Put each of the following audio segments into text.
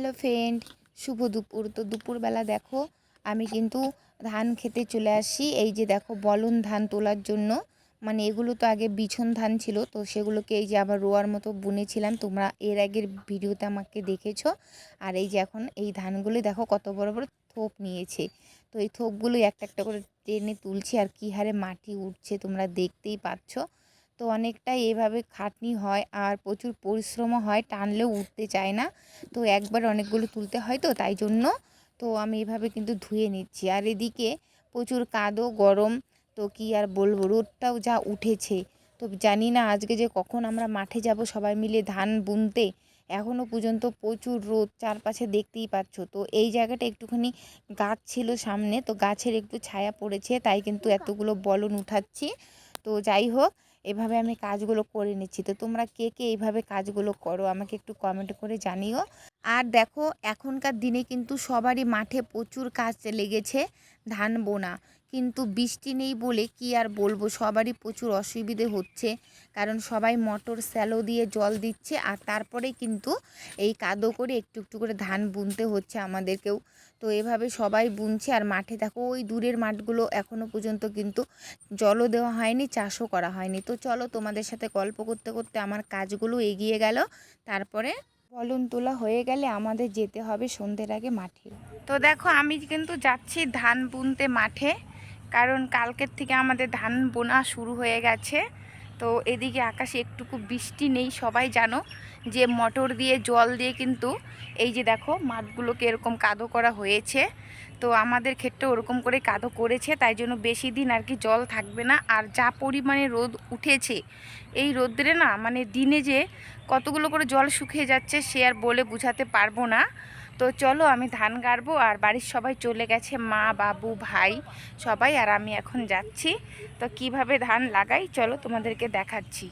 Hello friend, শুভ দুপুর। তো দুপুরবেলা দেখো, আমি কিন্তু ধান খেতে চলে আসি। এই যে দেখো, বলন ধান তোলার জন্য। মানে এগুলো তো আগে বিছন ধান ছিল, তো সেগুলোকে এই যে আবার রোয়ার মতো বুনেছিলাম। তোমরা এর আগের ভিডিওতে আমাকে দেখেছ। আর এই যে এখন এই ধানগুলো দেখো, কত বড় বড় থোপ নিয়েছে। তো এই থোপগুলো একটা একটা করে টেনে তুলছি, আর কী হারে মাটি উঠছে তোমরা দেখতেই পাচ্ছ। তো অনেকটাই এভাবে খাটনি হয় আর প্রচুর পরিশ্রমও হয়, টানলেও উঠতে চায় না। তো একবার অনেকগুলো তুলতে হয় তো তাই জন্য। তো আমি এভাবে কিন্তু ধুয়ে নিচ্ছি। আর এদিকে প্রচুর কাদো, গরম, তো কি আর বলব, রোদটাও যা উঠেছে। তো জানি না আজকে যে কখন আমরা মাঠে যাব সবাই মিলে ধান বুনতে এখনও পর্যন্ত প্রচুর রোদ চারপাশে দেখতেই পাচ্ছ। তো এই জায়গাটা একটুখানি গাছ ছিল সামনে, তো গাছের একটু ছায়া পড়েছে, তাই কিন্তু এতগুলো বলন উঠাচ্ছি। তো যাই হোক এভাবে আমি কাজগুলো করে নিচ্ছি। তো তোমরা কে কে এইভাবে কাজগুলো করো আমাকে একটু কমেন্ট করে জানিও। আর দেখো, এখনকার দিনে কিন্তু সবারই মাঠে প্রচুর কাজ লেগেছে ধান বোনা। কিন্তু বৃষ্টি নেই বলে কি আর বলব? সবারই প্রচুর অসুবিধে হচ্ছে। কারণ সবাই মোটর, স্যালো দিয়ে জল দিচ্ছে আর তারপরে কিন্তু এই কাদো করে একটু একটু করে ধান বুনতে হচ্ছে আমাদেরকেও। তো এভাবে সবাই বুনছে আর মাঠে দেখো, ওই দূরের মাঠগুলো এখনও পর্যন্ত কিন্তু জলও দেওয়া হয়নি, চাষও করা হয়নি। তো চলো তোমাদের সাথে গল্প করতে করতে আমার কাজগুলো এগিয়ে গেল। তারপরে বলুন তোলা হয়ে গেলে আমাদের যেতে হবে সন্ধ্যের আগে মাঠে। তো দেখো আমি কিন্তু যাচ্ছি ধান বুনতে মাঠে। কারণ কালকের থেকে আমাদের ধান বোনা শুরু হয়ে গেছে। তো এদিকে আকাশে একটুকু বৃষ্টি নেই, সবাই জানো যে মোটর দিয়ে, জল দিয়ে কিন্তু এই যে দেখো মাঠগুলোকে এরকম কাদো করা হয়েছে। তো আমাদের ক্ষেত্রে ওরকম করে কাদো করেছে, তাই জন্য বেশি দিন আর কি জল থাকবে না। আর যা পরিমাণে রোদ উঠেছে, এই রোদ্রে না মানে দিনে যে কতগুলো করে জল শুকিয়ে যাচ্ছে সে আর বলে বুঝাতে পারব না। তো চলো আমি ধান গাড়বো আর বাড়ির সবাই চলে গেছে মা, বাবু, ভাই সবাই, আর আমি এখন যাচ্ছি। তো কীভাবে ধান লাগাই চলো তোমাদেরকে দেখাচ্ছি।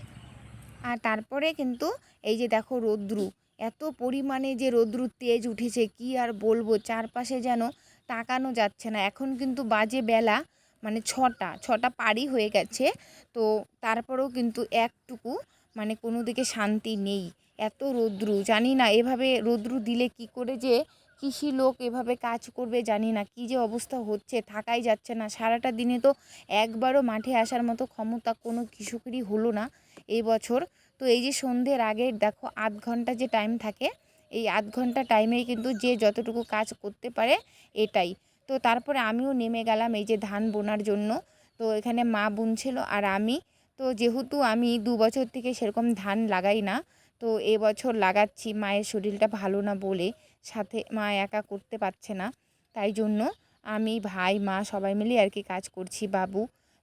আর তারপরে কিন্তু এই যে দেখো রৌদ্রু, এত পরিমাণে যে রৌদ্রু তেজ উঠেছে, কি আর বলব? চারপাশে যেন তাকানো যাচ্ছে না। এখন কিন্তু বাজে বেলা মানে ছটা ছটা পারি হয়ে গেছে। তো তারপরেও কিন্তু একটুকু মানে কোনো দিকে শান্তি নেই। এত রৌদ্রু, জানি না এভাবে রৌদ্রু দিলে কি করে যে কৃষি লোক এভাবে কাজ করবে জানি না, কি যে অবস্থা হচ্ছে, থাকাই যাচ্ছে না। সারাটা দিনে তো একবারও মাঠে আসার মতো ক্ষমতা কোনো কৃষকেরই হলো না এই বছর। তো এই যে সন্ধ্যের আগে দেখো আধ ঘণ্টা যে টাইম থাকে, এই আধ ঘণ্টা টাইমেই কিন্তু যে যতটুকু কাজ করতে পারে এটাই। তো তারপরে আমিও নেমে গেলাম এই যে ধান বোনার জন্য। তো এখানে মা বুনছিল আর আমি তো যেহেতু আমি দু বছর থেকে সেরকম ধান লাগাই না, তো এবছর লাগাচ্ছি, মায়ের শরীরটা ভালো না বলে সাথে মা একা করতে পারছে না। তাই জন্য আমি, ভাই, মা সবাই মিলে আর কি কাজ করছি, বাবু।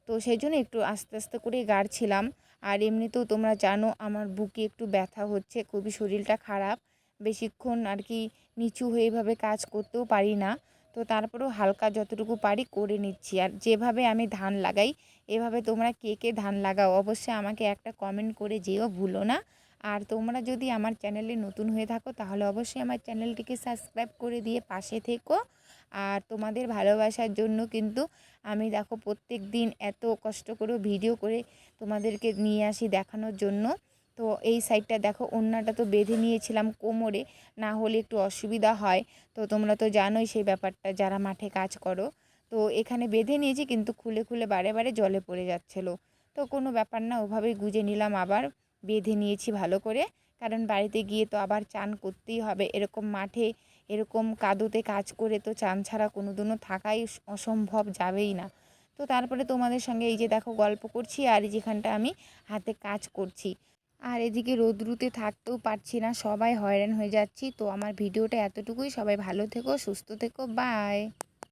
তো সেই জন্য একটু আস্তে আস্তে করে গাড়ছিলাম। আর এমনিতেও তোমরা জানো আমার বুকে একটু ব্যথা হচ্ছে, খুবই শরীরটা খারাপ। বেশিক্ষণ আর কি নিচু হয়ে এভাবে কাজ করতেও পারি না। তো তারপরেও হালকা যতটুকু পারি করে নিচ্ছি। আর যেভাবে আমি ধান লাগাই, এভাবে তোমরা কে কে ধান লাগাও অবশ্যই আমাকে একটা কমেন্ট করে যেও, ভুলো না। আর তোমরা যদি আমার চ্যানেলে নতুন হয়ে থাকো, তাহলে অবশ্যই আমার চ্যানেলটিকে সাবস্ক্রাইব করে দিয়ে পাশে থেকো। আর তোমাদের ভালোবাসার জন্য কিন্তু আমি দেখো প্রত্যেক দিন এত কষ্ট করে ভিডিও করে তোমাদেরকে নিয়ে আসি দেখানোর জন্য। তো এই সাইডটা দেখো অন্যটা তো বেঁধে নিয়েছিলাম কোমরে, না হলে একটু অসুবিধা হয়। তো তোমরা তো জানোই সেই ব্যাপারটা, যারা মাঠে কাজ করো। তো এখানে বেঁধে নিয়েছি, কিন্তু খুলে খুলে বারে বারে জলে পড়ে যাচ্ছিল। তো কোনো ব্যাপার না, ওভাবেই গুজে নিলাম আবার। বেঁধে নিয়েছি ভালো করে, কারণ বাড়িতে গিয়ে তো আবার চান করতেই হবে। এরকম মাঠে, এরকম কাদোতে কাজ করে তো চান ছাড়া কোনো দিনও থাকাই অসম্ভব যাবেই না। তো তারপরে তোমাদের সঙ্গে এই যে দেখো গল্প করছি, আর যেখানটা আমি হাতে কাজ করছি। আর এদিকে রোদ্রুতে থাকতেও পারছি না, সবাই হয়রান হয়ে যাচ্ছি। তো আমার ভিডিওটা এতটুকুই, সবাই ভালো থেকো, সুস্থ থেকো, বাই।